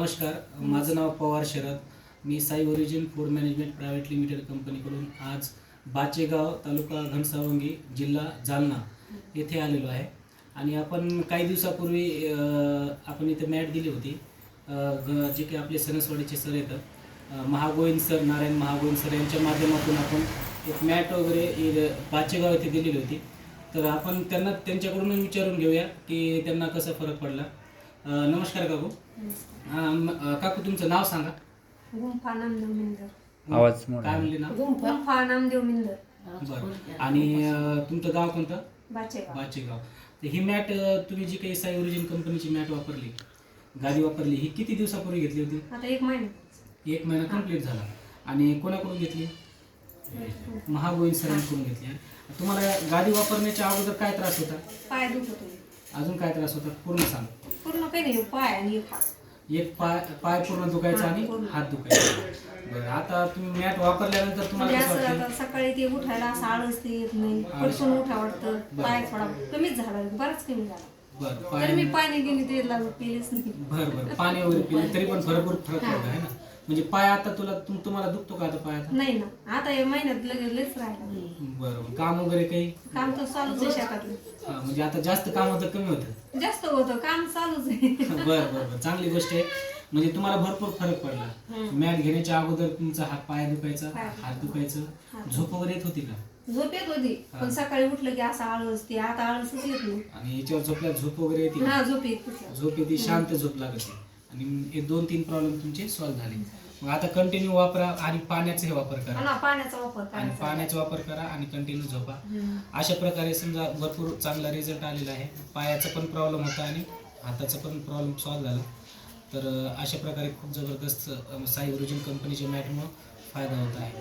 नमस्कार माझं नाव पवार शरद. मी Sai origin food management private limited कंपनीकडून आज बाचेगाव तालुका घनसावंगी जिल्हा जालना येथे आलेलो आहे. आणि आपण काही दिवसापूर्वी आपण इथे मॅट दिली होती. जे काही आपले सणसवाडीचे सर येतात. महागोविंद सर नारायण महागोविंद सर यांच्या माध्यमातून आपण एक मॅट वगैरे बाचेगाव येथे दिलेली होती. तर आपण त्यांना त्यांच्याकडून विचारून घेऊया की त्यांना कसा फरक पडला. नमस्कार काकू. काकू तुमचं नाव सांगा. गुंफा नामदेव मिंदर आवाज मोठा काय म्हणले ना गुंफा नामदेव मिंदर बरं. आणि अ, तुमचं गाव कोणतं? बाचेगाव. बाचेगाव. तर ही मॅट अ, तुम्ही जी काही साई ओरिजिन कंपनीची मॅट वापरली गादी वापरली ही किती दिवसापूर्वी घेतली होती? आता एक महिना. एक महिना कंप्लीट झाला. आणि कोणाकडून घेतली? महागोविंद सरांकडून घेतली. तुम्हाला गादी वापरण्याच्या अगोदर काय त्रास होता? पाय दुखत होते. अजून काय त्रास होता पूर्ण सांग. पूर्ण काही नाही पाय आणि एक हात. एक पाय पाय पूर्ण दुखायचा आणि पूर्ण. हात दुखायचा. बरं आता तुम्ही मॅट वापरल्यानंतर तुम्हाला म्हणजे कसं असं वाटतं आता सकाळी ते उठायला असं आळस ते येत नाही. पटकन उठा वाटतं. पाय थोडा कमीच झाला बराच कमी झाला. बरं तरी मी पाय नाही गेली ते लागू केलीच नाही. बर बर. पाणी वगैरे पिलं तरी पण भरपूर फरक पडतो आहे ना? म्हणजे पाय आता तुला तुम- तुम्हाला दुखतो का आता पाय आता? नाही ना आता या महिन्यात लगेच लयच राहिला बरं काम वगैरे काही? काम तर चालूच आहे शेतातलं. हा, म्हणजे आता जास्त काम होतं कमी होतं? जास्त होतं काम चालूच आहे. बरं बरं बरं. चांगली गोष्ट आहे. म्हणजे तुम्हाला भरपूर फरक पडला. मॅट घेण्याच्या अगोदर तुमचा हात पाय दुखायचा पाय हात दुखायचं. हात. झोप वगैरे येत होती का? झोप येत होती पण सकाळी उठलं की असं आळस ते आता आळसच येत नाही. आणि याच्यावर झोपल्यावर झोप वगैरे येते? का? हा झोप येत होती. झोप येते शांत झोप लागते. आणि दोन तीन प्रॉब्लेम तुमचे सॉल्व्ह झाले. मग आता कंटिन्यू वापरा आणि पाण्याचा हे वापर करा. हा, पाण्याचा वापर आणि करायचा पाण्याचा वापर करा आणि कंटिन्यू झोपा. हम्म. अशा प्रकारे समजा भरपूर चांगला रिझल्ट आलेला आहे. पायाचा पण प्रॉब्लेम होता आणि हाताचा पण प्रॉब्लेम सॉल्व्ह झाला. तर अं, अशा प्रकारे खूप जबरदस्त अं, साई ओरिजिन कंपनीच्या मॅटमुळं फायदा होत आहे.